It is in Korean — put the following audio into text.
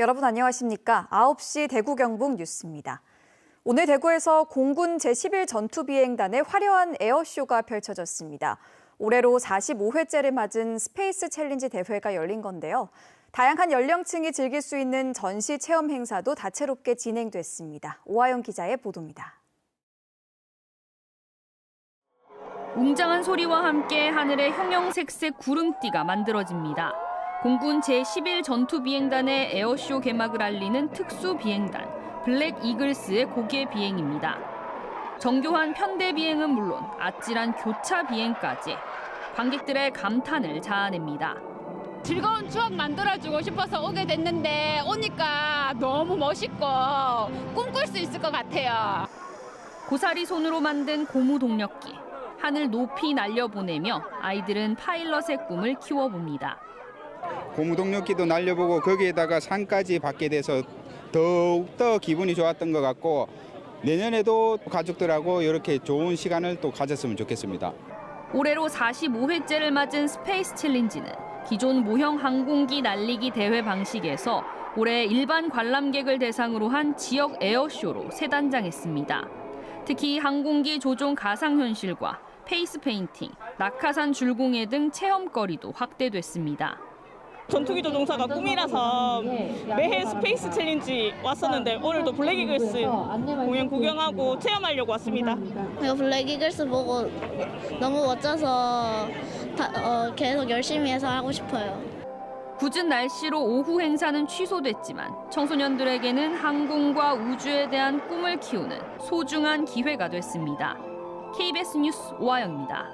여러분 안녕하십니까? 9시 대구 경북 뉴스입니다. 오늘 대구에서 공군 제11 전투비행단의 화려한 에어쇼가 펼쳐졌습니다. 올해로 45회째를 맞은 스페이스 챌린지 대회가 열린 건데요. 다양한 연령층이 즐길 수 있는 전시 체험 행사도 다채롭게 진행됐습니다. 오하영 기자의 보도입니다. 웅장한 소리와 함께 하늘에 형형색색 구름띠가 만들어집니다. 공군 제11 전투비행단의 에어쇼 개막을 알리는 특수 비행단 블랙 이글스의 고개 비행입니다. 정교한 편대 비행은 물론 아찔한 교차 비행까지 관객들의 감탄을 자아냅니다. 즐거운 추억 만들어주고 싶어서 오게 됐는데 오니까 너무 멋있고 꿈꿀 수 있을 것 같아요. 고사리 손으로 만든 고무 동력기 하늘 높이 날려보내며 아이들은 파일럿의 꿈을 키워봅니다. 고무동력기도 날려보고 거기에다가 산까지 받게 돼서 더욱더 기분이 좋았던 것 같고 내년에도 가족들하고 이렇게 좋은 시간을 또 가졌으면 좋겠습니다. 올해로 45회째를 맞은 스페이스 챌린지는 기존 모형 항공기 날리기 대회 방식에서 올해 일반 관람객을 대상으로 한 지역 에어쇼로 새 단장했습니다. 특히 항공기 조종 가상현실과 페이스 페인팅, 낙하산 줄공예 등 체험거리도 확대됐습니다. 전투기 조종사가 꿈이라서 매해 스페이스 챌린지 왔었는데 오늘도 블랙 이글스 공연 구경하고 체험하려고 왔습니다. 이거 블랙 이글스 보고 너무 멋져서 다- 어, 계속 열심히 해서 하고 싶어요. 굳은 날씨로 오후 행사는 취소됐지만 청소년들에게는 항공과 우주에 대한 꿈을 키우는 소중한 기회가 됐습니다. KBS 뉴스 오하영입니다.